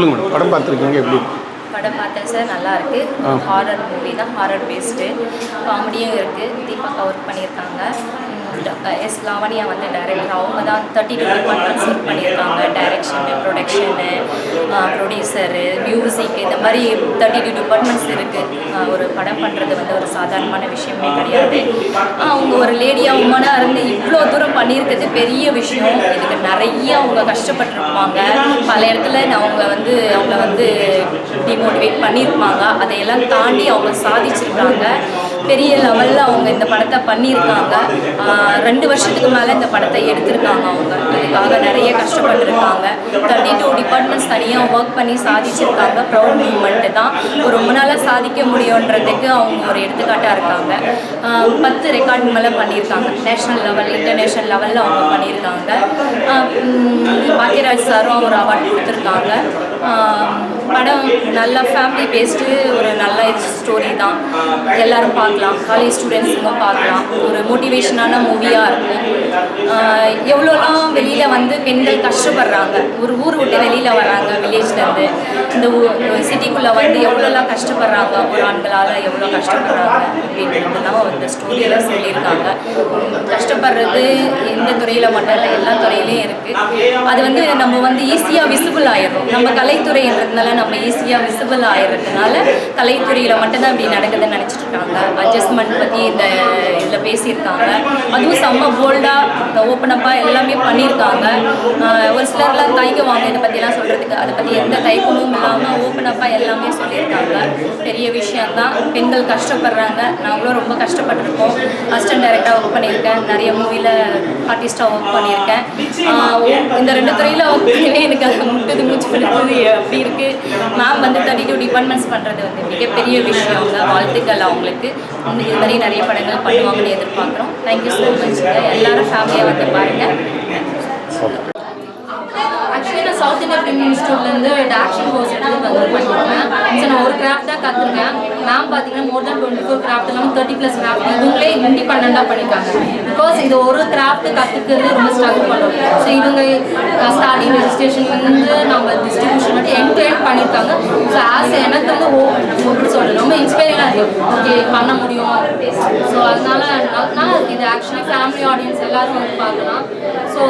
சொல்லுங்கள் மேடம். படம் பார்த்துருக்கீங்க எப்படி படம் பார்த்தேன் சார் நல்லா இருக்கு. ஹாரர் மூவி தான் ஹாரர் பேஸ்டு காமெடியும் இருக்கு. தீபாக்கா ஒர்க் பண்ணியிருக்காங்க. எஸ் லாவணியா வந்து டைரக்டர் அவங்க தான் தேர்ட்டி டூ டிபார்ட்மெண்ட்ஸ் ஒர்க் பண்ணியிருக்காங்க. டைரக்ஷனு ப்ரொடக்ஷனு ப்ரொடியூசரு மியூசிக் இந்த மாதிரி தேர்ட்டி டூ டிபார்ட்மெண்ட்ஸ் இருக்குது ஒரு படம் பண்ணுறது வந்து ஒரு சாதாரணமான விஷயமே கிடையாது. அவங்க ஒரு லேடியாக உமனாக இருந்து இவ்வளோ தூரம் பண்ணியிருக்கிறது பெரிய விஷயம். இதுக்கு நிறைய அவங்க கஷ்டப்பட்டிருப்பாங்க. பல இடத்துல நான் அவங்க வந்து அவங்கள வந்து டிமோட்டிவேட் பண்ணியிருப்பாங்க. அதையெல்லாம் தாண்டி அவங்க சாதிச்சிருக்காங்க. பெரிய லெவலில் அவங்க இந்த படத்தை பண்ணியிருக்காங்க. ரெண்டு வருஷத்துக்கு மேலே இந்த படத்தை எடுத்திருக்காங்க அவங்க. அதுக்காக நிறைய கஷ்டப்பட்டிருக்காங்க. தேர்ட்டி டூ டிபார்ட்மெண்ட்ஸ் தனியாக ஒர்க் பண்ணி சாதிச்சிருக்காங்க. ப்ரௌட் மூமெண்ட்டு தான். ஒரு ரொம்ப நாளாக சாதிக்க முடியுன்றதுக்கு அவங்க ஒரு எடுத்துக்காட்டாக இருக்காங்க. பத்து ரெக்கார்ட் மேலே பண்ணியிருக்காங்க. நேஷ்னல் லெவல் இன்டர்நேஷ்னல் லெவலில் அவங்க பண்ணியிருக்காங்க. ஆஹ் பாக்யராஜ் சாரும் ஒரு அவார்ட் கொடுத்துருக்காங்க. படம் நல்லா ஃபேமிலி பேஸ்டு ஒரு நல்ல ஸ்டோரி தான். எல்லாரும் பார்க்கலாம். காலேஜ் ஸ்டூடெண்ட்ஸுங்க பார்க்கலாம். ஒரு மோட்டிவேஷனான மூவியாக இருக்கும். எவ்வளோலாம் வெளியில் வந்து பெண்கள் கஷ்டப்படுறாங்க? ஒரு ஊர் விட்டு வெளியில் வராங்க வில்லேஜ்லேருந்து இந்த சிட்டிக்குள்ளே வந்து எவ்வளோலாம் கஷ்டப்படுறாங்க? ஒரு ஆண்களால் எவ்வளோ கஷ்டப்படுறாங்க? அப்படின்றதெல்லாம் அந்த ஸ்டோரியெல்லாம் சொல்லியிருக்காங்க. கஷ்டப்படுறது எந்த துறையில் மட்டும் இல்லை எல்லா துறையிலையும் இருக்குது அது வந்து நம்ம வந்து ஈஸியாக விசிபிள் ஆயிடும் நம்ம கலைத்துறைன்றதுனால நம்ம ஈஸியாக விசிபிள் ஆயிடுறதுனால கலைத்துறையில் மட்டும்தான் இப்படி நடக்குதுன்னு நினச்சிட்டு இருக்காங்க. அட்ஜஸ்ட்மெண்ட் பற்றி இந்த இதில் பேசியிருக்காங்க. அதுவும் செம்ம போல்டாக ஓப்பனப்பாக எல்லாமே பண்ணியிருக்காங்க ஒரு சிலர்லாம் தயங்குவாங்க இதை பற்றிலாம் சொல்கிறதுக்கு அதை பற்றி எந்த தயக்கமும் இல்லாமல் ஓப்பனப்பாக எல்லாமே சொல்லியிருக்காங்க பெரிய விஷயந்தான் பெண்கள் கஷ்டப்படுறாங்க. நாங்களும் ரொம்ப கஷ்டப்பட்டிருக்கோம். அசிஸ்டன்ட் டைரக்டாக ஒர்க் பண்ணியிருக்கேன். நிறைய மூவியில் ஆர்டிஸ்டாக ஒர்க் பண்ணியிருக்கேன். இந்த ரெண்டு துறையில் ஒர்க் பண்ணவே எனக்கு அது முட்டுது மூச்சு பண்ணுறது அப்படி இருக்குது மேம் வந்து தேர்ட்டி டூ டிபார்ட்மெண்ட்ஸ் பண்ணுறது வந்து மிகப்பெரிய விஷயம் வாழ்த்துக்கள் அவங்களுக்கு. இது மாதிரி நிறைய படங்கள் பண்ணுவாங்கன்னு எதிர்பார்க்குறோம். தேங்க்யூ ஸோ மச் எல்லாரும் ஃபேமிலியாக வந்து பாருங்கள் சவுத் இந்தியா ஃபிலிம் இன்ஸ்டியூட்லேருந்து ஆக்ஷன் கோர்ஸ் எடுத்து வந்து பண்ணியிருக்கேன் ஸோ நான் ஒரு கிராஃப்ட் தான் கற்றுருக்கேன் மேம் பார்த்தீங்கன்னா more than twenty four craft இல்லாமல் தேர்ட்டி ப்ளஸ் கிராஃப்ட் இவங்களே இண்டிபெண்டாக பண்ணியிருக்காங்க பிகாஸ் இது ஒரு கிராஃப்ட் கற்றுக்கிறது ரொம்ப ஸ்ட்ரகிள் பண்ணும். ஸோ இவங்க ஸ்டார்டிங் ரெஜிஸ்ட்ரேஷன் வந்து நம்ம டிஸ்ட்ரிபியூஷன் வந்து என் டு என் பண்ணியிருக்காங்க ஸோ ஆஸ் எனக்கு வந்து ஓ எப்படி சொல்கிறது ரொம்ப இன்ஸ்பைரிங்காக இருக்குது ஓகே பண்ண முடியும். ஸோ அதனால நான் இது ஆக்சுவலி ஃபேமிலி ஆடியன்ஸ் எல்லாரும் வந்து பார்க்கலாம். ஸோ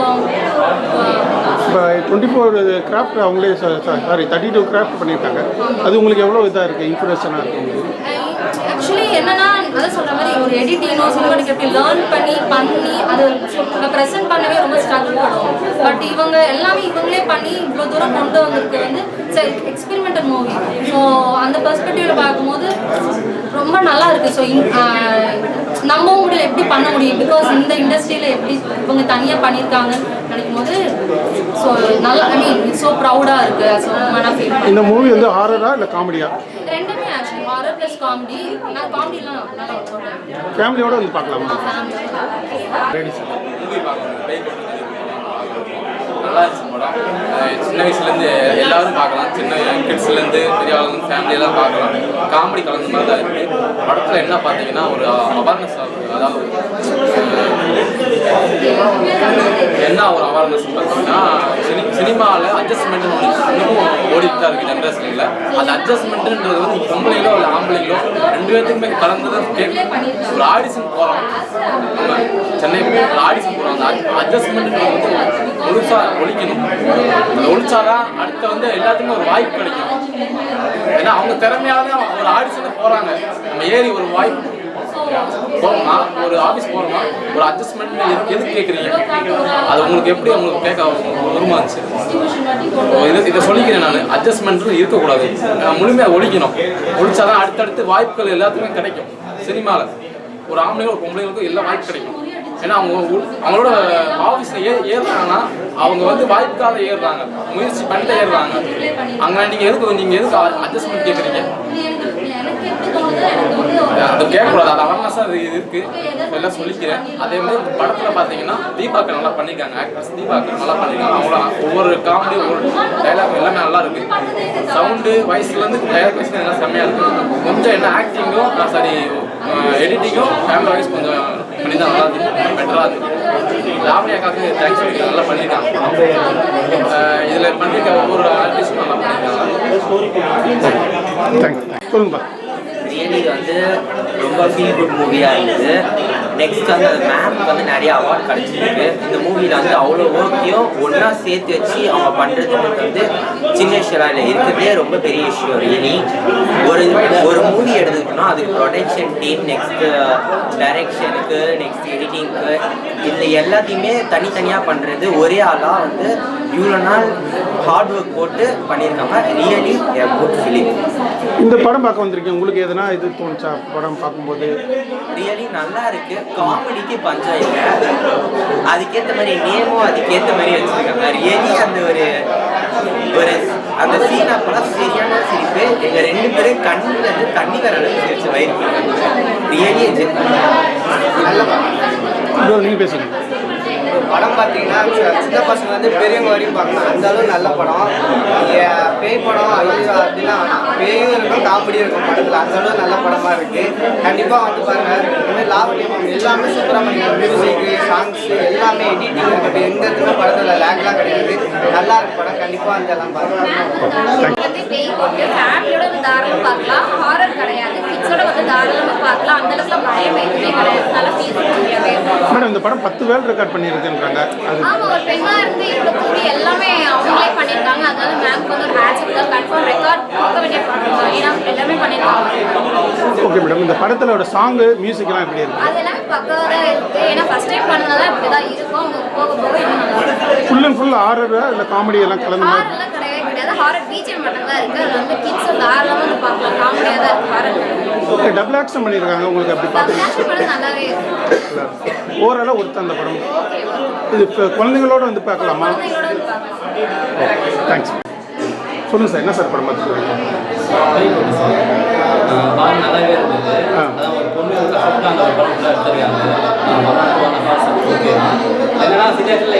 இப்போ டுவெண்ட்டி ஃபோர் கிராஃப்ட் அவங்களே சாரி தேர்ட்டி டூ கிராஃப்ட் பண்ணியிருக்காங்க. அது உங்களுக்கு எவ்வளோ இதாக இருக்குது இன்ஃபர்மேஷனாக இருக்குது ஆக்சுவலி என்னன்னா அதான் சொல்ற மாதிரி ஒரு எடிட்டிங்கோ சினிமாட்டிக் லேர்ன் பண்ணி பண்ணி அதை ப்ரெசென்ட் பண்ணவே ரொம்ப ஸ்ட்ரகிள் ஆகும் பட் இவங்க எல்லாமே இவங்களே பண்ணி இவ்வளோ தூரம் கொண்டு வந்திருக்கு வந்து எக்ஸ்பெரிமெண்டல் மூவி ஸோ அந்த பெர்ஸ்பெக்டிவில் பார்க்கும்போது ரொம்ப நல்லா இருக்கு. ஸோ நம்பவும் முடியல எப்படி பண்ண முடியும்? பிகாஸ் இந்த இண்டஸ்ட்ரியில் எப்படி இவங்க தனியாக பண்ணியிருக்காங்க நினைக்கும் போது ஸோ நல்லா ஐ மீன் ஸோ ப்ரௌடாக இருக்கு. ஸோ மன ஃபீல் இந்த மூவி வந்து ஹாரரா இல்லை காமெடியா ரெண்டுமே ஆக்சுவலி ஹாரர் ப்ளஸ் காமெடி நான் காமெடிலாம் நல்லா ஃபேமிலியோட வந்து பார்க்கலாமா? நல்லா இருந்துச்சு படம். சின்ன வயசுலேருந்து எல்லாரும் பார்க்கலாம். சின்ன கிட்ஸ்லேருந்து பெரிய ஆளுங்க ஃபேமிலியெல்லாம் பார்க்கலாம். காமெடி கலந்த மாதிரி தான் இருக்குது படத்தில் என்ன பார்த்தீங்கன்னா ஒரு அவேர்னஸ் அதாவது என்ன ஒரு அவேர்னஸ் பார்த்தீங்கன்னா சினி சினிமாவில் அட்ஜஸ்ட்மெண்ட் இன்னமும் ஓடிட்டு தான் இருக்குது ஜென்ரேஷனில் அந்த அட்ஜஸ்ட்மெண்ட்டுன்றது வந்து பொம்பளைங்களோ இல்லை ஆம்பளைங்களோ ரெண்டு பேர்த்துக்குமே கலந்து தான் கேட்கும் ஒரு ஆடிஷன் போகிறோம் நம்ம சென்னை ஒரு ஆடிஷன் போகிறோம் அந்த அட்ஜஸ்ட்மெண்ட்டுன்றது வந்து ஒழிச்சா ஒழிக்கணும். அதை ஒழிச்சாதான் அடுத்த வந்து எல்லாத்துக்குமே ஒரு வாய்ப்பு கிடைக்கும். ஏன்னா அவங்க திறமையால தான் ஒரு ஆடிஷனுக்கு போகிறாங்க நம்ம ஏறி ஒரு வாய்ப்பு போகிறோம்னா ஒரு ஆஃபீஸ் போகிறோம்னா ஒரு அட்ஜஸ்ட்மெண்ட் எதுக்கு எதுக்கு கேட்குறீங்க அது உங்களுக்கு எப்படி உங்களுக்கு கேட்க உருமா இருந்துச்சு? இது இதை சொல்லிக்கிறேன் நான். அட்ஜஸ்ட்மெண்ட்னு இருக்கக்கூடாது. முழுமையாக ஒழிக்கணும். ஒழிச்சாதான் அடுத்தடுத்து வாய்ப்புகள் எல்லாத்துக்குமே கிடைக்கும். சினிமாவில் ஒரு ஆம்பளைங்களும் ஒரு பொம்பளைகளுக்கும் எல்லா வாய்ப்பு கிடைக்கும். ஏன்னா அவங்க அவங்களோட ஆஃபீஸில் ஏ ஏறுறாங்கன்னா அவங்க வந்து வாய்ப்புக்காக ஏறுறாங்க. முயற்சி பண்ணிட்டு ஏறுறாங்க. அங்கே நீங்கள் எதுக்கு நீங்கள் எதுக்கு அட்ஜஸ்ட்மெண்ட் கேட்குறீங்க எனக்கு எப்படி தோணுது எனக்கு வந்து அது கேட்கக்கூடாது. அது அவேர்னஸாக அது இது இருக்குது எல்லாம் சொல்லிக்கிறேன். அதே மாதிரி இந்த படத்தில் பார்த்தீங்கன்னா தீபாக்கு நல்லா பண்ணியிருக்காங்க. ஆக்ட்ரஸ் தீபாக்கு நல்லா பண்ணியிருக்காங்க. அவங்கள ஒவ்வொரு காமெடி ஒவ்வொரு டைலாக் எல்லாமே நல்லா இருக்கு. சவுண்டு வயசுலேருந்து டைலாக் வயசு எல்லாம் செம்மையாக இருக்கு. கொஞ்சம் என்ன ஆக்டிங்கும் சாரி எடிட்டிங்கும் கேமரா வைஸ் கொஞ்சம் பண்ணி தான் நல்லா இருக்கு. பெட்டராக இருக்குது லாவணியாக்காக்கு தேங்க்ஸ் சொல்லி நல்லா பண்ணியிருக்காங்க. இதில் பண்ணியிருக்க ஒவ்வொரு ஆர்டிஸ்டும் நல்லா பண்ணியிருக்காங்க. சொல்லுங்கப்பா. ரியலி இது வந்து ரொம்ப ஃபீல் குட் மூவியாக இருந்தது? நெக்ஸ்ட் வந்து அந்த மேம்க்கு வந்து நிறைய அவார்ட் கிடச்சிருக்கு. இந்த மூவியில் வந்து அவ்வளோ ஒர்க்கையும் ஒன்றா சேர்த்து வச்சு அவங்க பண்ணுறதுக்கு வந்து சின்ன விஷயம் இருக்கிறதே ரொம்ப பெரிய விஷயம். ரியலி ஒரு ஒரு மூவி எடுத்துக்கிட்டோம்னா அதுக்கு ப்ரொடக்ஷன் டீம் நெக்ஸ்ட் டைரக்ஷனுக்கு நெக்ஸ்ட் எடிட்டிங்க்கு இதில் எல்லாத்தையுமே தனித்தனியாக பண்ணுறது ஒரே ஆளாக வந்து இவ்வளோ நாள் ஹார்ட் ஒர்க் போட்டு பண்ணியிருக்காங்க. ரியலி a குட் ஃபிலிம் இந்த படம் பார்க்க வந்திருக்கீங்க. உங்களுக்கு எதனா இது தோணுச்சா? படம் பார்க்கும்போது? ரியலி நல்லா இருக்கு. காமெடிக்கு பஞ்சாயத்து. அதுக்கேற்ற மாதிரி நேமும் அதுக்கேற்ற மாதிரி வச்சிருக்காங்க. ரியலி அந்த ஒரு ஒரு அந்த சீன் அப்பெல்லாம் சரியான சிரிப்பு. எங்க ரெண்டு பேரும் கண்ணுல இருந்து தண்ணி வர அளவுக்கு சிரிச்சு வயிறு ரியலி என்ஜாய் நல்ல நீங்கள் பேசுங்க. படம் பார்த்தீங்கன்னா சின்ன பசங்க வந்து பெரியவங்க வரையும் பார்க்கலாம். அந்த அளவு நல்ல படம். நீங்கள் பேய் படம் ஐயோ அப்படின்னா பேயும் இருக்கும் காமெடியும் இருக்கும் படத்தில். அந்த அளவு நல்ல படமாக இருக்குது கண்டிப்பாக வந்து பாருங்க இந்த லாவணியம் எல்லாமே சூப்பராக பண்ணிருக்காங்க மியூசிக்கு சாங்ஸு எல்லாமே எடிட்டிங் இருக்கட்டும் எந்த இடத்துல படத்தில் லேக்லாம் கிடையாது. நல்லா இருக்கு படம். கண்டிப்பாக அந்த எல்லாம் பாருங்க பேய் கொண்டு ஃபேமிலியோட வந்து தாராளமாக பார்க்கலாம். ஹாரர் கிடையாது. கிட்ஸோட வந்து தாராளமாக பார்க்கலாம். அந்த அளவுக்கு பயம் எதுவுமே கிடையாது. நல்லா ஃபீல் பண்ணியாவே மேடம் இந்த படம் பத்து வேல் ரெக்கார்ட் பண்ணியிருக்குன்றாங்க. அது ஆமா ஒரு பெண்ணா இருந்து இவ்வளவு தூவி எல்லாமே அவங்களே பண்ணியிருக்காங்க. அதனால மேம்க்கு வந்து ஒரு ஹேட்ஸ் தான் கன்ஃபார்ம் ரெக்கார்ட் கொடுக்க வேண்டிய படம் ஏன்னா எல்லாமே பண்ணியிருக்காங்க. Okay madam. இந்த படத்தோட சாங்கு மியூசிக்லாம் எப்படி இருக்கு? அது எல்லாமே பக்காவாக தான் இருக்கு. ஏன்னா ஃபர்ஸ்ட் டைம் பண்ணதால இப்படி தான் இருக்கும். அவங்க போக போக இன்னும் நல்லா இருக்கும். ஃபுல் அண்ட் ஃபுல் ஆர்டர் இல்லை காமெடி எல்லாம் கலந்து மட்டும் தான் அது வந்து கிட்ஸ் வந்து பார்க்கலாம். காமெடியாக தான் ஓகே டபுள் ஆக்ஷன் பண்ணியிருக்காங்க. உங்களுக்கு அப்படி படம் நல்லாவே இருக்கு. ஓவராலாக ஒருத்தர் அந்த படம். இது இப்போ குழந்தைங்களோட வந்து பார்க்கலாமா? பார்க்கலாம். தேங்க்ஸ் சொல்லுங்கள் சார் என்ன சார் படம் பார்த்துருக்கீங்க படம் நல்லாவே இருந்தது. ஆ. அதான் ஒரு படம் ஃபுல்லாக எடுத்திருக்காங்க ஒன் ஹார்ஸ் ஓகே தான் என்னன்னா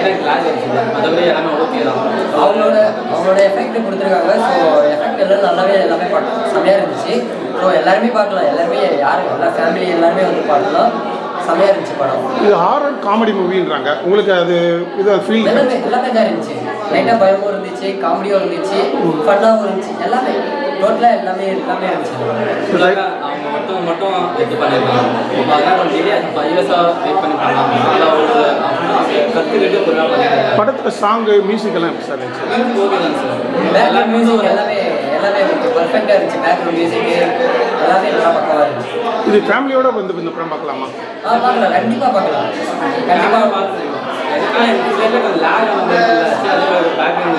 எனக்கு கிளாஸ் இருந்துச்சு மற்றபடி எல்லாமே ஓகே தான் அவங்களோட அவங்களோட எஃபெக்ட் கொடுத்துருக்காங்க. ஸோ எஃபெக்ட் எல்லாம் நல்லாவே எல்லாமே பார்க்கலாம் செம்மையாக இருந்துச்சு. ஸோ எல்லாருமே பார்க்கலாம். எல்லாருமே யார்? எல்லா ஃபேமிலி எல்லாருமே வந்து பார்க்கலாம். செம்மையாக இருந்துச்சு படம். இது ஹாரர் காமெடி மூவின்றாங்க உங்களுக்கு அது இது ஃபீல் எல்லாமே எல்லாமே தான் இருந்துச்சு. லைட்டாக பயமும் இருந்துச்சு காமெடியும் இருந்துச்சு ஃபன்னாகவும் இருந்துச்சு. எல்லாமே. டோட்டலாக எல்லாமே எல்லாமே இருந்துச்சு. அவங்க மட்டும் மட்டும் இது பண்ணியிருக்காங்க. அதெல்லாம் கொஞ்சம் டிலே ஃபைவ் இயர்ஸாக வெயிட் பண்ணி பண்ணாங்க நல்லா ஒரு அவங்க கற்றுக்கிட்டு ஒரு நாள் படத்தில் சாங்கு மியூசிக் எல்லாம் எப்படி சார் இருந்துச்சு? ஓகே தான் சார் பேக்ரவுண்ட் மியூசிக் எல்லாமே எல்லாமே பர்ஃபெக்டாக இருந்துச்சு. பேக்ரவுண்ட் மியூசிக்கு எல்லாமே நல்லா பக்கமாக இருந்துச்சு. இது ஃபேமிலியோட வந்து இந்த படம் பார்க்கலாமா? ஆ பார்க்கலாம். கண்டிப்பாக பார்க்கலாம். கண்டிப்பாக பேக்ரவுண்ட்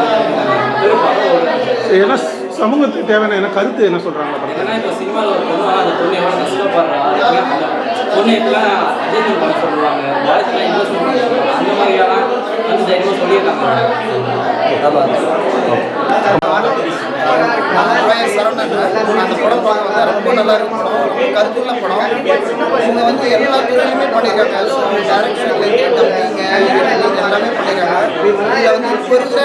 ஏன்னா சமூகத்துக்கு தேவையான என்ன கருத்து என்ன சொல்கிறாங்க படம் என்னன்னா இப்போ சினிமாவில் ஒரு பொண்ணு அந்த பொண்ணு எவ்வளோ கஷ்டப்படுறா பொண்ணு எப்படிலாம் அட்ஜஸ்ட்மெண்ட் பண்ண சொல்லுவாங்க? பாய்ஸ்லாம் பண்ண சொல்லுவாங்க அந்த மாதிரியெல்லாம் வந்து தைரியமாக சொல்லியிருக்காங்க சரவணன் அந்த படம் பார்க்க வந்தேன் ரொம்ப நல்லா இருக்கும். படம் கருத்துள்ள படம். இவங்க வந்து எல்லா துறையிலுமே பண்ணியிருக்காங்க. ஸோ டேரக்ஷன்லேருந்து டப்பிங்க எல்லாமே பண்ணியிருக்காங்க. இதில் வந்து இப்போ இருக்கிற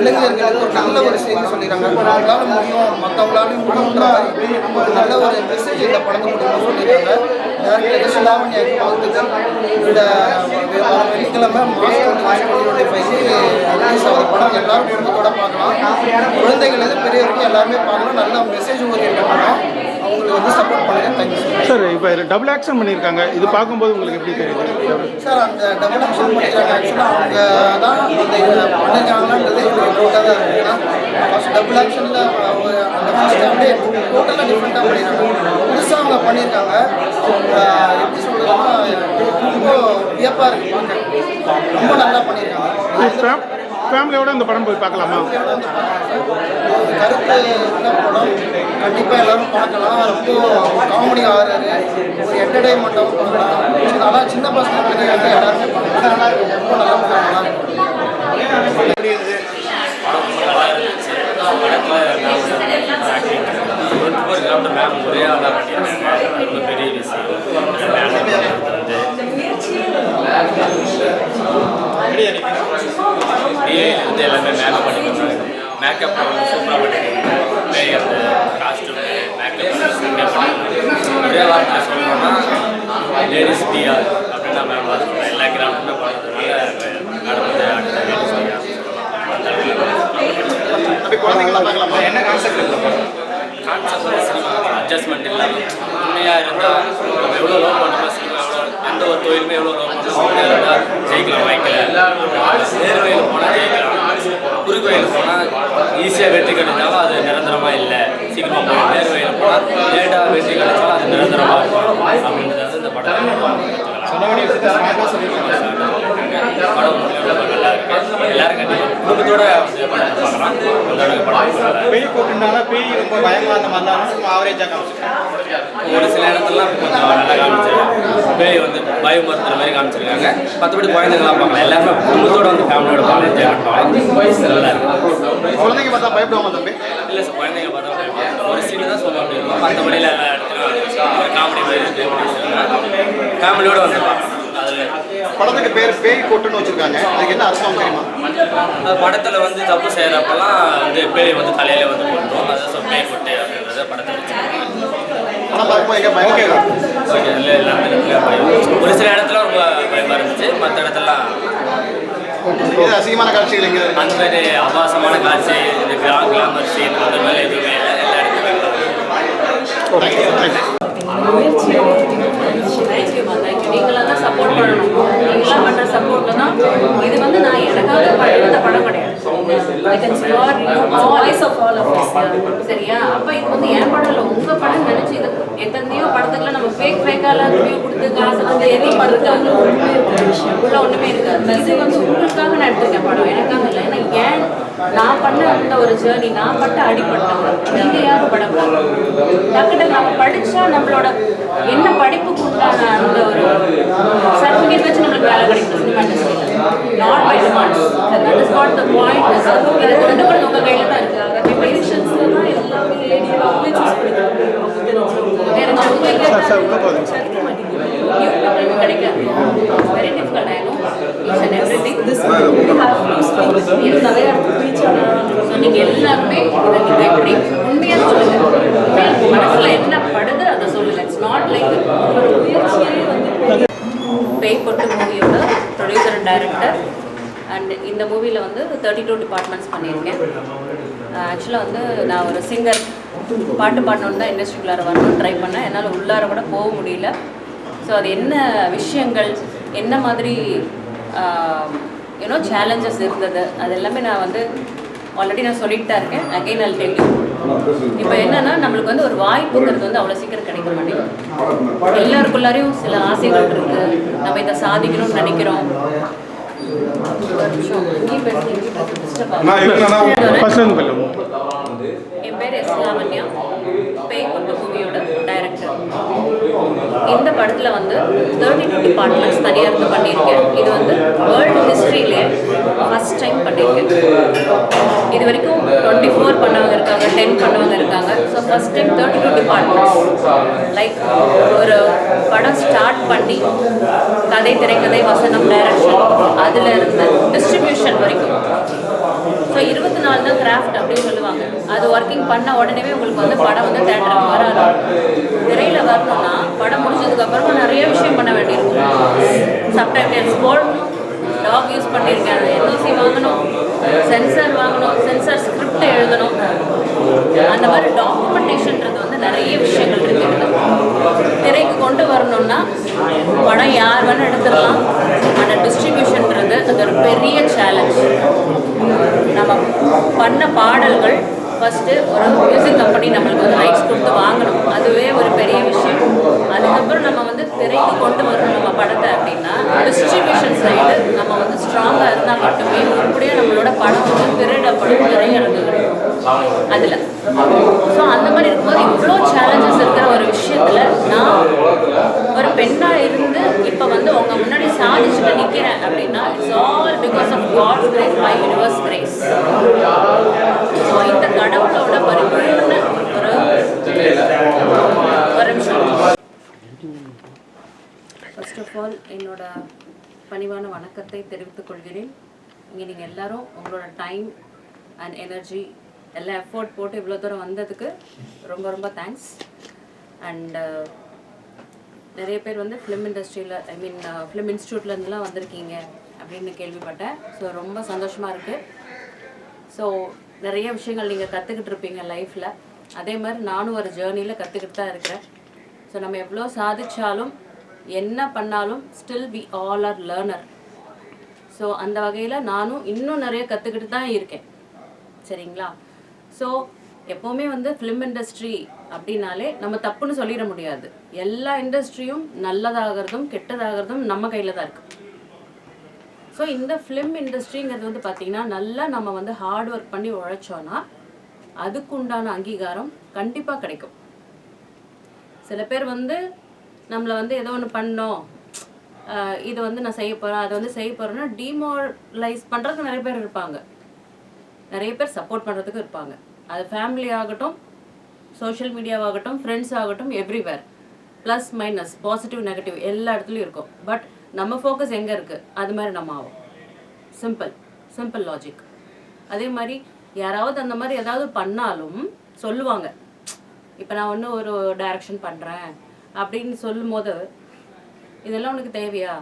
இளைஞர்களுக்கு ஒரு நல்ல ஒரு செய்தி சொல்லியிருக்காங்க. அவங்களால முடியும். மற்றவங்களாலையும் முடியுன்ற மாதிரி ஒரு நல்ல ஒரு மெசேஜ் இந்த படத்தை மூலியமாக சொல்லியிருக்காங்க. டேரக்டர் சிலாமணியாக்கு வாழ்த்துக்கள் இந்த வர வெள்ளிக்கிழமை மார்ச் டுவெண்ட்டி ஃபைவ் ரிலீஸ் ஆகுது படம் எல்லாரும் குடும்பத்தோட பார்க்கலாம். குழந்தைகள் பெரியவருக்கு எல்லாருமே பார்க்கலாம் நல்ல மெசேஜ் ஓரியன்ட் படம் அவங்களுக்கு வந்து சப்போர்ட் பண்ணுங்க. தேங்க்யூ சார் இப்போ டபுள் ஆக்ஷன் பண்ணியிருக்காங்க. இது பார்க்கும்போது உங்களுக்கு எப்படி தெரியுது? சார் அந்த டபுள் ஆக்ஷன் பண்ணிக்கிறாங்க ஆக்சுவலாக அவங்க தான் அந்த பண்ணிருக்காங்கன்றது எனக்கு டவுட்டாக தான் இருக்குது ஏன்னா ஃபஸ்ட் டபுள் ஆக்ஷனில் அந்த ஃபஸ்ட் அப்படியே டோட்டலாக டிஃப்ரெண்ட்டாக பண்ணியிருக்காங்க. புதுசாக அவங்க பண்ணியிருக்காங்க. எப்படி சொல்கிறதுன்னா ரொம்ப வியப்பாக இருக்குது ரொம்ப நல்லா பண்ணியிருக்காங்க. ஃபேமிலியோட இந்த படம் போய் பார்க்கலாமா? கருத்து என்ன படம்? கண்டிப்பாக எல்லாரும் பார்க்கலாம். ரொம்ப காமெடி ஆறாரு ஒரு என்டர்டைன்மெண்ட்டாகவும் பார்க்கலாம். சின்ன பசங்க பெரியவங்க எல்லாருமே பார்க்கலாம் ரொம்ப நல்லா பார்க்கலாம் மேம் ஒரே ஆளாக பண்ணியிருக்காங்க ரொம்ப பெரிய விஷயம். டிஏல வந்து எல்லாமே மேலே பண்ணியிருக்காங்க மேக்கப் வந்து சூப்பராக பண்ணியிருக்காங்க அந்த காஸ்டியூம் மேக்கப் ஒரே வார்த்தை சொல்லணும்னா லேடிஸ் டிஆர் அப்படின்னு மேம் தான் மேம் அது எல்லா கிராமத்துமே பண்ணுறதுனால மேடம் வந்து அடுத்த வேலை செய்ய அப்படி குழந்தைங்களாம் பார்க்கலாமா? என்ன கான்செப்ட் கான்செப்ட் சினிமா அட்ஜஸ்ட்மெண்ட் இல்லாமல் உண்மையாக இருந்தால் நம்ம எவ்வளோ லோ பண்ணுறோமோ சினிமா எவ்வளோ எந்த ஒரு தொழிலுமே எவ்வளோ ஜெயிக்கலாம் வாய்க்கல நேர் போனால் ஜெயிக்கலாம் குறுக்கோயில் போனால் ஈஸியாக வெற்றி கிடைச்சாலும் அது நிரந்தரமாக இல்லை சீக்கிரமாக போகும் நேர்வையில் போனால் லேட்டாக வெற்றி கிடைச்சாலும் அது நிரந்தரமாக இருக்கும் அப்படின்றது வந்து இந்த படம் படம் ரொம்ப நல்லா இருக்கு. எல்லாரும் கண்டிப்பாக குடும்பத்தோட படம் பேய் போட்டுனால பேய் ரொம்ப பயமா அந்த மாதிரிலாம் ஆவரேஜாக காமிச்சிருக்காங்க ஒரு சில இடத்துலலாம் கொஞ்சம் நல்லா காமிச்சிருக்காங்க. பேய் வந்து பயமுறுத்துற மாதிரி காமிச்சிருக்காங்க. மற்றபடி குழந்தைங்களாம் பார்க்கலாம் எல்லாருமே குடும்பத்தோட வந்து ஃபேமிலியோட பார்க்கலாம் என்ஜாய் நல்லா இருக்கு. குழந்தைங்க பார்த்தா பயப்படுவாங்க தம்பி. இல்லை சார் குழந்தைங்க பார்த்தா. ஒரு சீன் தான் சொல்ல முடியும் மற்றபடியில் எல்லா இடத்துலையும் ஒரு காமெடி மாதிரி ஃபேமிலியோட வந்து பார்க்கலாம் படத்துக்கு பேர் பேய் கொட்டுன்னு வச்சிருக்காங்க. அதுக்கு என்ன அர்த்தம் தெரியுமா? படத்தில் வந்து தப்பு செய்கிறப்பெல்லாம் வந்து பேய் வந்து தலையில வந்து போட்டுரும் அதை சொல் பேய் கொட்டு அப்படின்றத படத்தில் வச்சுருக்காங்க படம் பார்க்கும்போது எங்கே பயமா இருக்கா? ஓகே இல்லை எல்லா இடத்துலையும் பயம் ஒரு சில இடத்துல ரொம்ப பயமாக இருந்துச்சு. மற்ற இடத்துலலாம் இது அசிங்கமான காட்சிகள் எங்கே? அந்த மாதிரி அபாசமான காட்சி இந்த கிரா கிளாமர் சீன் அந்த மாதிரி எதுவுமே இல்லை. எல்லா இடத்துலையும் தான் சப்போர்ட் பண்ணணும். நீங்களாம் பண்ணுற சப்போர்ட்டில் தான் இது வந்து நான் எனக்காக பண்ணுற படம் கிடையாது. வாய்ஸ் ஆஃப் ஆல் சரியா? அப்போ இது வந்து என் படம் இல்லை உங்கள் படம் நினச்சி இது எத்தனையோ படத்துக்குலாம் நம்ம ஃபேக் ஃபேக்காலாம் ரிவ்யூ கொடுத்து காசு வந்து எதையும் படுத்தாங்க உள்ள ஒன்றுமே இருக்காது. இது வந்து உங்களுக்காக நான் எடுத்திருக்கேன் படம். எனக்காக இல்லை. ஏன்னா ஏன் நான் பண்ண அந்த ஒரு ஜேர்னி நான் பட்ட அடிப்பட்டவங்க நீங்க யாரும் படம் டக்குனு நம்ம படிச்சா நம்மளோட என்ன படிப்புக்கு உண்டான அந்த ஒரு சர்டிஃபிகேட் வச்சு நம்மளுக்கு வேலை கிடைக்கும். Not by that is not the point இதை கொண்டு போகிறது உங்கள் கையில் தான் இருக்குது அதை பேஷன்ஸில் தான் எல்லாமே அவங்களே சூஸ் பண்ணிக்கிறாங்க. வேற கிடைக்காது. Very difficult each and everything this நிறைய ரீச் ஆகணும் ஸோ நீங்க எல்லாருமே இதை நீங்க எப்படி உண்மையா சொல்லுங்க? உண்மையா உங்க மனசுல என்ன படுது அதை சொல்லுங்க. இட்ஸ் நாட் லைக் ஒரு முயற்சியே வந்து பேய் மூவியோட ப்ரொடியூசர் அண்ட் டைரக்டர் அண்ட் இந்த மூவியில் வந்து தேர்ட்டி டூ டிபார்ட்மெண்ட்ஸ் பண்ணியிருக்கேன் uh, ஆக்சுவலாக வந்து நான் ஒரு சிங்கர் பாட்டு பாடணுன்னு தான் இண்டஸ்ட்ரிக்குள்ளார வரணும்னு ட்ரை பண்ணேன். என்னால் உள்ளார கூட போக முடியல. ஸோ அது என்ன விஷயங்கள் என்ன மாதிரி uh, யூனோ சேலஞ்சஸ் இருந்தது அது எல்லாமே நான் வந்து ஆல்ரெடி நான் சொல்லிட்டு தான் இருக்கேன் அகைன் அல் டெல் இப்போ என்னன்னா நம்மளுக்கு வந்து ஒரு வாய்ப்புங்கிறது வந்து அவ்வளோ சீக்கிரம் கிடைக்க மாட்டேங்குது. எல்லாருக்குள்ளாரையும் சில ஆசைகள் இருக்கு. நம்ம இதை சாதிக்கணும்னு நினைக்கிறோம். என் பேர் எஸ் லாவண்யா பேய் கொண்டு மூவியோட டைரக்டர் இந்த வந்து தேர்ட்டி டூ டிபார்ட்மெண்ட்ஸ் தனியாக இருந்து பண்ணியிருக்கேன். இது வந்து வேர்ல்டு ஹிஸ்ட்ரியிலே ஃபஸ்ட் டைம் பண்ணியிருக்கேன். இது வரைக்கும் டுவெண்ட்டி ஃபோர் பண்ணவங்க இருக்காங்க டென் பண்ணவங்க இருக்காங்க. So first time thirty two departments like ஒரு படம் ஸ்டார்ட் பண்ணி கதை திரைக்கதை வசனம் டைரக்ஷன் அதில் இருந்து டிஸ்ட்ரிபியூஷன் வரைக்கும். ஸோ இருபத்தி நாலு தான் கிராஃப்ட் அப்படின்னு சொல்லுவாங்க. அது ஒர்க்கிங் பண்ண உடனே உங்களுக்கு வந்து படம் வந்து தேட்டருக்கு வராது. திரையில் வரணும்னா படம் முடிஞ்சதுக்கு அப்புறமா நிறைய விஷயம் பண்ண வேண்டியிருக்கும். சப்டைட்டில்ஸ் போடணும். டாக் யூஸ் பண்ணியிருக்கேன். என்ஓசி வாங்கணும். சென்சார் வாங்கணும். சென்சார் ஸ்கிரிப்ட் எழுதணும். அந்த மாதிரி டாக்குமெண்டேஷன்ன்றது வந்து நிறைய விஷயங்கள் இருக்குது திரைக்கு கொண்டு வரணும்னா படம் யார் வேணால் எடுத்துடலாம். ஆனால் டிஸ்ட்ரிபியூஷன்ன்றது அது ஒரு பெரிய சேலஞ்ச் பண்ண பாடல்கள் ஃபஸ்ட்டு ஒரு மியூசிக் கம்பெனி நம்மளுக்கு வந்து ரைட்ஸ் கொடுத்து வாங்கணும். அதுவே ஒரு பெரிய விஷயம். அதுக்கப்புறம் நம்ம வந்து திரைக்கு கொண்டு வரணும் நம்ம படத்தை அப்படின்னா டிஸ்ட்ரிபியூஷன் சைடு நம்ம வந்து ஸ்ட்ராங்காக இருந்தால் மட்டுமே உருப்படியாக நம்மளோட படம் வந்து திரையிடப்படும் திரையிறங்குகள் அதில். ஸோ அந்த மாதிரி இருக்கும்போது இவ்வளோ சேலஞ்சஸ் இருக்கிற ஒரு விஷயத்தில் நான் ஒரு பெண்ணாக இருந்து இப்போ வந்து உங்கள் முன்னாடி சாதிச்சுட்டு நிற்கிறேன் அப்படின்னா it's all because of God's grace my universe grace so இந்த கடவுளோட பரிபூர்ண ஒரு ஃபர்ஸ்ட் ஆஃப் ஆல் என்னோட பணிவான வணக்கத்தை தெரிவித்துக் கொள்கிறேன். இங்கே நீங்கள் எல்லாரும் உங்களோட டைம் அண்ட் எனர்ஜி எல்லாம் எஃபோர்ட் போட்டு இவ்வளோ தூரம் வந்ததுக்கு ரொம்ப ரொம்ப தேங்க்ஸ் அண்ட் uh, நிறைய பேர் வந்து ஃபிலிம் இண்டஸ்ட்ரியில் ஐ மீன் ஃபிலிம் இன்ஸ்டியூட்லேருந்துலாம் வந்திருக்கீங்க அப்படின்னு கேள்விப்பட்டேன். ஸோ ரொம்ப சந்தோஷமாக இருக்குது ஸோ நிறைய விஷயங்கள் நீங்கள் கற்றுக்கிட்டு இருப்பீங்க லைஃப்பில் அதே மாதிரி நானும் ஒரு ஜேர்னியில் கற்றுக்கிட்டு தான் இருக்கிறேன். ஸோ நம்ம எவ்வளோ சாதிச்சாலும் என்ன பண்ணாலும் still we all are learner so அந்த வகையில் நானும் இன்னும் நிறைய கற்றுக்கிட்டு தான் இருக்கேன். சரிங்களா? ஸோ எப்போவுமே வந்து ஃபிலிம் இண்டஸ்ட்ரி அப்படின்னாலே நம்ம தப்புன்னு சொல்லிட முடியாது. எல்லா இண்டஸ்ட்ரியும் நல்லதாகிறதும் கெட்டதாகிறதும் நம்ம கையில் தான் இருக்குது ஸோ இந்த ஃபிலிம் இண்டஸ்ட்ரிங்கிறது வந்து பார்த்திங்கன்னா நல்லா நம்ம வந்து ஹார்ட் ஒர்க் பண்ணி உழைச்சோன்னா அதுக்குண்டான அங்கீகாரம் கண்டிப்பாக கிடைக்கும். சில பேர் வந்து நம்மளை வந்து ஏதோ ஒன்று பண்ணோம். இது வந்து நான் செய்ய போகிறேன் அதை வந்து செய்ய போகிறேன்னா டிமாரலைஸ் பண்ணுறதுக்கு நிறைய பேர் இருப்பாங்க. நிறைய பேர் சப்போர்ட் பண்ணுறதுக்கு இருப்பாங்க. அது ஃபேமிலி ஆகட்டும் சோஷியல் மீடியாவாகட்டும் ஃப்ரெண்ட்ஸ் ஆகட்டும் everywhere plus minus positive negative எல்லா இடத்துலையும் இருக்கும். பட் நம்ம ஃபோக்கஸ் எங்கே இருக்குது அது மாதிரி நம்ம ஆகும் சிம்பிள் சிம்பிள் லாஜிக் அதே மாதிரி யாராவது அந்த மாதிரி ஏதாவது பண்ணாலும் சொல்லுவாங்க. இப்போ நான் ஒன்று ஒரு டைரக்ஷன் பண்ணுறேன் அப்படின்னு சொல்லும் போது இதெல்லாம் உனக்கு தேவையா?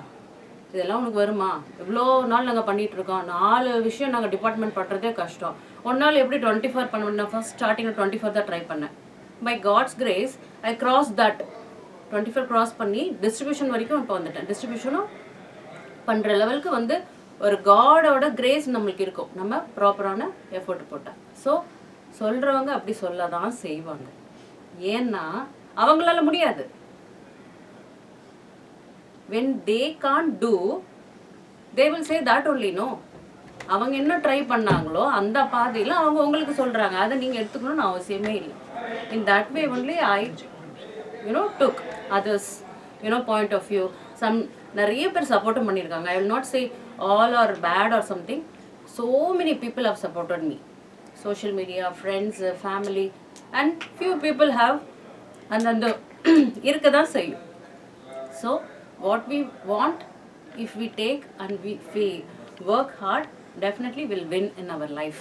இதெல்லாம் உனக்கு வருமா? இவ்வளோ நாள் நாங்கள் பண்ணிகிட்ருக்கோம் இருக்கோம். நாலு விஷயம் நாங்கள் டிபார்ட்மெண்ட் பண்ணுறதே கஷ்டம். ஒரு நாள் எப்படி டுவெண்ட்டி ஃபோர் பண்ண நான் ஃபர்ஸ்ட் ஸ்டார்டிங்கில் டுவெண்ட்டி ஃபோர் தான் ட்ரை பண்ணேன். By God's grace I cross that twenty four cross பண்ணி டிஸ்ட்ரிபியூஷன் வரைக்கும் இப்போ வந்துட்டேன். டிஸ்ட்ரிபியூஷனும் பண்ணுற லெவலுக்கு வந்து ஒரு காடோட கிரேஸ் நம்மளுக்கு இருக்கும். நம்ம ப்ராப்பரான எஃபோர்ட் போட்டால் ஸோ சொல்கிறவங்க அப்படி சொல்ல தான் செய்வாங்க. ஏன்னா அவங்களால முடியாது. When they can't do they will say that only no அவங்க என்ன ட்ரை பண்ணாங்களோ அந்த பாதையில் அவங்க உங்களுக்கு சொல்கிறாங்க அதை நீங்கள் எடுத்துக்கணும்னு அவசியமே இல்லை. In that way only I you know took others you know point of view some நிறைய பேர் சப்போர்ட்டும் பண்ணியிருக்காங்க. I will not say all are bad or something so many people have supported me social media friends family and few people have அந்தந்த இருக்க தான் செய்யும். So what we want if we take and we we work hard definitely will win in our life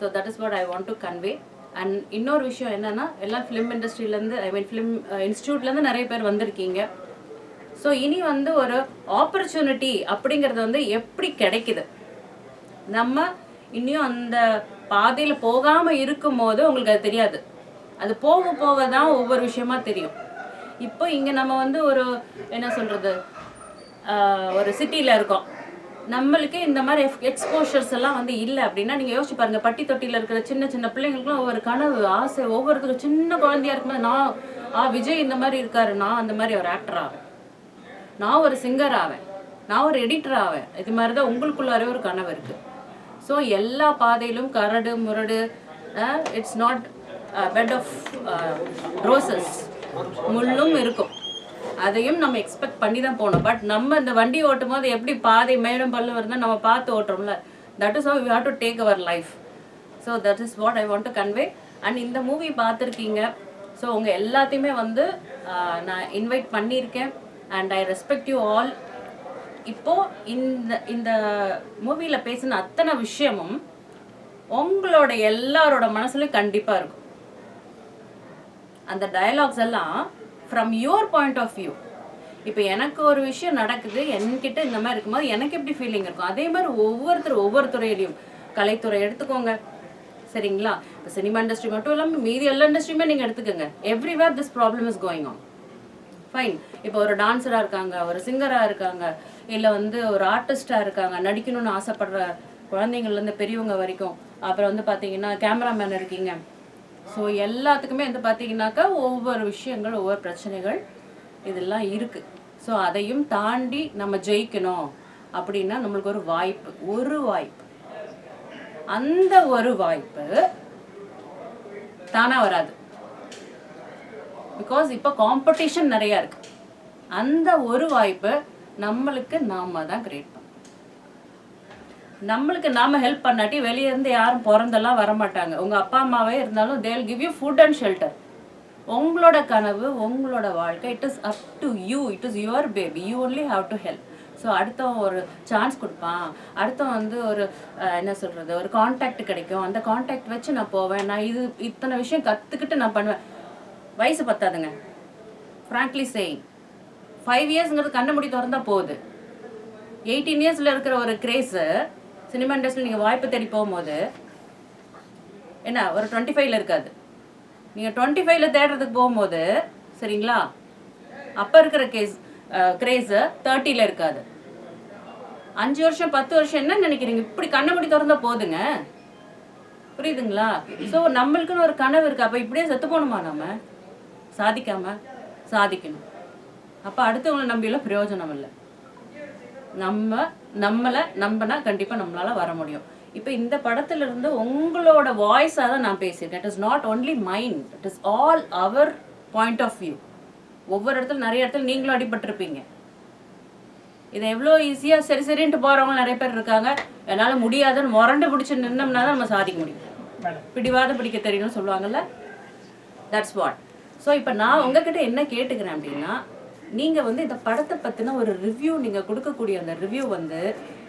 so that is what I want to convey and இன்னொரு விஷயம் என்னென்னா எல்லாம் film இண்டஸ்ட்ரியிலேருந்து I mean film uh, இன்ஸ்டியூட்லேருந்து நிறைய பேர் வந்திருக்கீங்க. So இனி வந்து ஒரு ஆப்பர்ச்சுனிட்டி அப்படிங்கிறது வந்து எப்படி கிடைக்குது? நம்ம இன்னும் அந்த பாதையில் போகாமல் இருக்கும்போது உங்களுக்கு அது தெரியாது. அது போக போக தான் ஒவ்வொரு விஷயமா தெரியும். இப்போ இங்கே நம்ம வந்து ஒரு என்ன சொல்கிறது ஒரு சிட்டியில் இருக்கோம். நம்மளுக்கு இந்த மாதிரி எக்ஸ்போஷர்ஸ் எல்லாம் வந்து இல்லை அப்படின்னா நீங்கள் யோசிச்சு பாருங்கள் பட்டி தொட்டியில் இருக்கிற சின்ன சின்ன பிள்ளைங்களுக்குலாம் ஒவ்வொரு கனவு ஆசை ஒவ்வொருத்தரும் சின்ன குழந்தையா இருக்கும்போது நான் ஆ விஜய் இந்த மாதிரி இருக்காரு நான் அந்த மாதிரி ஒரு ஆக்டர் ஆவேன். நான் ஒரு சிங்கர் ஆவேன். நான் ஒரு எடிட்டர் ஆவேன். இது மாதிரி தான் உங்களுக்குள்ளாரே ஒரு கனவு இருக்குது ஸோ எல்லா பாதையிலும் கரடு முரடு it's not bed of roses முள்ளும் இருக்கும். அதையும் நம்ம எக்ஸ்பெக்ட் பண்ணி தான் போகணும். பட் நம்ம இந்த வண்டி ஓட்டும் போது எப்படி பாதை மேடம் பல்லு வருதுன்னு நம்ம பார்த்து ஓட்டுறோம்ல. That is how you have to take our life so that is what I want to convey and இந்த மூவி பார்த்துருக்கீங்க. ஸோ உங்கள் எல்லாத்தையுமே வந்து நான் இன்வைட் பண்ணியிருக்கேன். And I respect you all இப்போது இந்த இந்த மூவியில் பேசின அத்தனை விஷயமும் உங்களோட எல்லாரோட மனசுலையும் கண்டிப்பாக இருக்கும். அந்த டயலாக்ஸ் எல்லாம் from your point of view இப்போ எனக்கு ஒரு விஷயம் நடக்குது என்கிட்ட இந்த மாதிரி இருக்கும்போது எனக்கு எப்படி ஃபீலிங் இருக்கும்? அதே மாதிரி ஒவ்வொருத்தர் ஒவ்வொரு துறையிலையும். கலைத்துறை எடுத்துக்கோங்க. சரிங்களா? இப்போ சினிமா இண்டஸ்ட்ரி மட்டும் இல்லாமல் மீதி எல்லா இண்டஸ்ட்ரியுமே நீங்கள் எடுத்துக்கோங்க. Everywhere this problem is going on fine இப்போ ஒரு டான்ஸராக இருக்காங்க ஒரு சிங்கராக இருக்காங்க இல்லை வந்து ஒரு ஆர்டிஸ்டாக இருக்காங்க நடிக்கணும்னு ஆசைப்படுற குழந்தைங்கள்லேருந்து பெரியவங்க வரைக்கும். அப்புறம் வந்து பார்த்தீங்கன்னா கேமராமேன் இருக்கீங்க. ஸோ எல்லாத்துக்குமே வந்து பார்த்தீங்கன்னாக்கா ஒவ்வொரு விஷயங்கள் ஒவ்வொரு பிரச்சனைகள் இதெல்லாம் இருக்குது ஸோ அதையும் தாண்டி நம்ம ஜெயிக்கணும் அப்படின்னா நம்மளுக்கு ஒரு வாய்ப்பு ஒரு வாய்ப்பு. அந்த ஒரு வாய்ப்பு தானாக வராது. பிகாஸ் இப்போ காம்படிஷன் நிறையா இருக்குது அந்த ஒரு வாய்ப்பை நம்மளுக்கு நாம தான் கிரியேட் பண்ணுவோம் நம்மளுக்கு நாம ஹெல்ப் பண்ணாட்டி வெளியே இருந்து யாரும் பிறந்தெல்லாம் வர மாட்டாங்க உங்க அப்பா அம்மாவே இருந்தாலும் they'll give you food and shelter உங்களோட கனவு உங்களோட வாழ்க்கை it is up to you it is your baby you only have to help so அடுத்தவன் ஒரு சான்ஸ் கொடுப்பான். அடுத்தவன் வந்து ஒரு என்ன சொல்கிறது ஒரு காண்டாக்ட் கிடைக்கும். அந்த காண்டாக்ட் வச்சு நான் போவேன். நான் இது இத்தனை விஷயம் கற்றுக்கிட்டு நான் பண்ணுவேன். வயசு பத்தாதுங்க. ஃப்ராங்க்லி சேயிங் ஃபைவ் இயர்ஸுங்கிறது கண்ண முடி திறந்தா போகுது. எயிட்டீன் இயர்ஸில் இருக்கிற ஒரு கிரேஸு சினிமா இண்டஸ்ட்ரியில் நீங்கள் வாய்ப்பு தேடி போகும்போது என்ன ஒரு டுவெண்ட்டி ஃபைவ்ல இருக்காது. நீங்கள் டுவெண்ட்டி ஃபைவ்ல தேடுறதுக்கு போகும்போது சரிங்களா? அப்போ இருக்கிற கேஸ் கிரேஸு தேர்ட்டியில் இருக்காது. அஞ்சு வருஷம் பத்து வருஷம் என்ன நினைக்கிறீங்க? இப்படி கண்ணை முடி திறந்தா போதுங்க. புரியுதுங்களா? ஸோ நம்மளுக்குன்னு ஒரு கனவு இருக்கு. அப்போ இப்படியே செத்து போகணுமா நம்ம சாதிக்காம? சாதிக்கணும். அப்போ அடுத்தவங்களை நம்பியெல்லாம் பிரயோஜனம் இல்லை. நம்ம நம்மளை நம்பினா கண்டிப்பாக நம்மளால வர முடியும். இப்போ இந்த படத்துல இருந்து உங்களோட வாய்ஸாக தான் நான் பேசியிருக்கேன். It is not only mind it is all our point of view ஒவ்வொரு இடத்துல நிறைய இடத்துல நீங்களும் அடிபட்டிருப்பீங்க. இதை எவ்வளோ ஈஸியாக சரி சரின்ட்டு போகிறவங்க நிறைய பேர் இருக்காங்க. என்னால் முடியாதுன்னு முரண்டு பிடிச்சி நின்னோம்னா தான் நம்ம சாதிக்க முடியும். பிடிவாதம் பிடிக்க தெரியணும்னு சொல்லுவாங்கல்ல? தட்ஸ் வாட் ஸோ இப்போ நான் உங்ககிட்ட என்ன கேட்டுக்கிறேன் அப்படின்னா நீங்கள் வந்து இந்த படத்தை பற்றின ஒரு ரிவ்யூ நீங்கள் கொடுக்கக்கூடிய அந்த ரிவ்யூ வந்து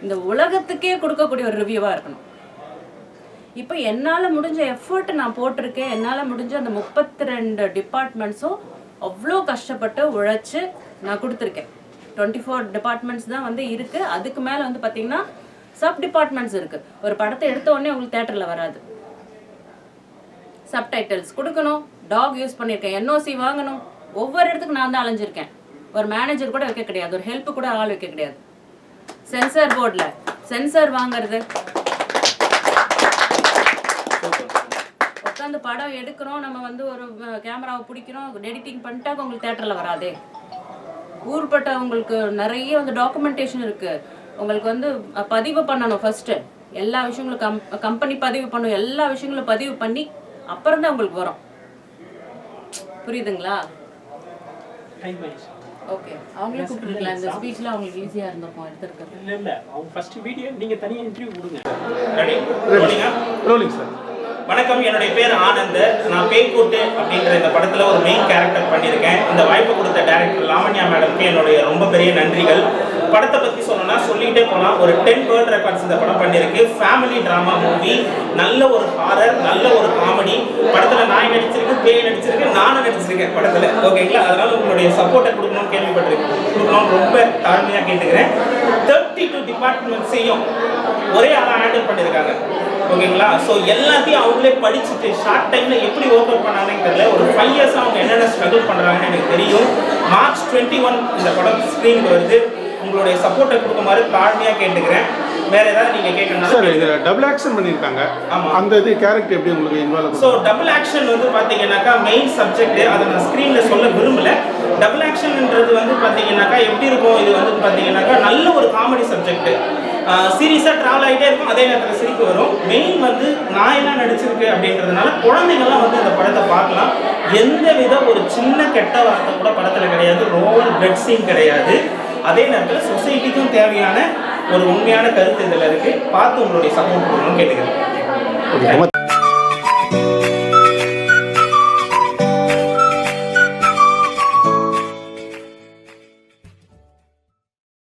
இந்த உலகத்துக்கே கொடுக்கக்கூடிய ஒரு ரிவ்யூவாக இருக்கணும். இப்போ என்னால் முடிஞ்ச எஃபர்ட் நான் போட்டிருக்கேன். என்னால் முடிஞ்ச அந்த முப்பத்தி ரெண்டு டிபார்ட்மெண்ட்ஸும் அவ்வளோ கஷ்டப்பட்டு உழைச்சி நான் கொடுத்துருக்கேன். டுவெண்ட்டி ஃபோர் டிபார்ட்மெண்ட்ஸ் தான் வந்து இருக்குது அதுக்கு மேலே வந்து பார்த்தீங்கன்னா சப் டிபார்ட்மெண்ட்ஸ் இருக்குது ஒரு படத்தை எடுத்த உடனே உங்களுக்கு தேட்டரில் வராது. சப்டைட்டில்ஸ் கொடுக்கணும். டாக் யூஸ் பண்ணியிருக்கேன். என்ஓசி வாங்கணும். ஒவ்வொரு இடத்துக்கு நான் தான் அலைஞ்சிருக்கேன். ஒரு மேனேஜர் கூட வைக்க கிடையாது. ஒரு ஹெல்ப் கூட ஆள் வைக்க கிடையாது. சென்சார் போர்டில் சென்சார் வாங்குறது. உட்காந்து படம் எடுக்கிறோம். நம்ம வந்து ஒரு கேமராவை பிடிக்கிறோம். எடிட்டிங் பண்ணிட்டா உங்களுக்கு தேட்டரில் வராதே. ஊர்பட்ட உங்களுக்கு நிறைய வந்து டாக்குமெண்டேஷன் இருக்குது உங்களுக்கு வந்து பதிவு பண்ணணும் ஃபஸ்ட்டு எல்லா விஷயங்களும் கம் கம்பெனி பதிவு பண்ணும். எல்லா விஷயங்களும் பதிவு பண்ணி அப்புறம் தான் உங்களுக்கு வரும். புரியுதுங்களா? டைம் ஆயிடுச்சு ஓகே அவங்களே கூப்பிட்டுருக்கலாம் இந்த ஸ்பீச்ல அவங்களுக்கு ஈஸியா இருந்திருக்கும் எடுத்துருக்கிறது. இல்லை இல்லை. அவங்க ஃபர்ஸ்ட் வீடியோ நீங்கள் தனியாக இன்டர்வியூ கொடுங்க. ரோலிங் சார் வணக்கம். என்னுடைய பேர் ஆனந்த். நான் பேய்கூட்டு அப்படின்ற இந்த படத்தில் ஒரு மெயின் கேரக்டர் பண்ணியிருக்கேன். இந்த வாய்ப்பு கொடுத்த டைரக்டர் லாவண்யா மேடம்க்கு என்னுடைய ரொம்ப பெரிய நன்றிகள். படத்தை பற்றி சொல்லணும்னா சொல்லிக்கிட்டே போனால் ஒரு டென் வேர்ல்ட் ரெக்கார்ட்ஸ் இந்த படம் பண்ணியிருக்கு. ஃபேமிலி ட்ராமா மூவி நல்ல ஒரு ஹாரர் நல்ல ஒரு காமெடி படத்தில் நாய் நடிச்சிருக்கு பேய் நடிச்சிருக்கு நானும் நடிச்சிருக்கேன் படத்தில். ஓகேங்களா? அதனால உங்களுடைய சப்போர்ட்டை கொடுக்கணும்னு கேள்விப்பட்டிருக்கேன். கொடுக்கணும்னு ரொம்ப தாழ்மையாக கேட்டுக்கிறேன். தேர்ட்டி டூ டிபார்ட்மெண்ட்ஸையும் ஒரே ஆளாக ஹேண்டில் பண்ணியிருக்காங்க. ஓகேங்களா? ஸோ எல்லாத்தையும் அவங்களே படிச்சுட்டு ஷார்ட் டைமில் எப்படி ஒர்க் அவுட் பண்ணாங்கன்னு தெரியல. ஒரு ஃபைவ் இயர்ஸ் அவங்க என்னென்ன ஸ்ட்ரகிள் பண்ணுறாங்கன்னு எனக்கு தெரியும். மார்ச் டுவெண்ட்டி ஒன் இந்த படம் ஸ்க்ரீனுக்கு வருது. உங்களுடைய சப்போர்ட்டை கொடுக்குமாறு தாழ்மையாக கேட்டுக்கிறேன். வேற ஏதாவது நீங்கள் கேட்கணும் சார் இது டபுள் ஆக்ஷன் பண்ணியிருக்காங்க. ஆமா. அந்த இது கேரக்டர் எப்படி உங்களுக்கு இன்வால்வ் ஸோ டபுள் ஆக்ஷன் வந்து பார்த்தீங்கன்னாக்கா மெயின் சப்ஜெக்ட் அதை நான் ஸ்க்ரீனில் சொல்ல விரும்பல. டபுள் ஆக்ஷன்ன்றது வந்து பார்த்தீங்கன்னாக்கா எப்படி இருக்கும்? இது வந்து பார்த்தீங்கன்னாக்கா நல்ல ஒரு காமெடி சப்ஜெக்ட் சீரியஸாக ட்ராவல் ஆகிட்டே இருக்கும் அதே நேரத்தில் சிரிப்பு வரும். மெயின் வந்து நான் என்ன நடிச்சிருக்கு அப்படின்றதுனால குழந்தைங்கள்லாம் வந்து இந்த படத்தை பார்க்கலாம். எந்த வித ஒரு சின்ன கெட்ட வார்த்தை கூட படத்தில் கிடையாது. ரோல் பெட் சீன் கிடையாது. அதே நேரத்தில் சொசைட்டிக்கும் தேவையான ஒரு உண்மையான கருத்து இதில் இருக்கு. பார்த்து உங்களுடைய சப்போர்ட் பண்ணணும்னு கேட்டுக்கிறேன்.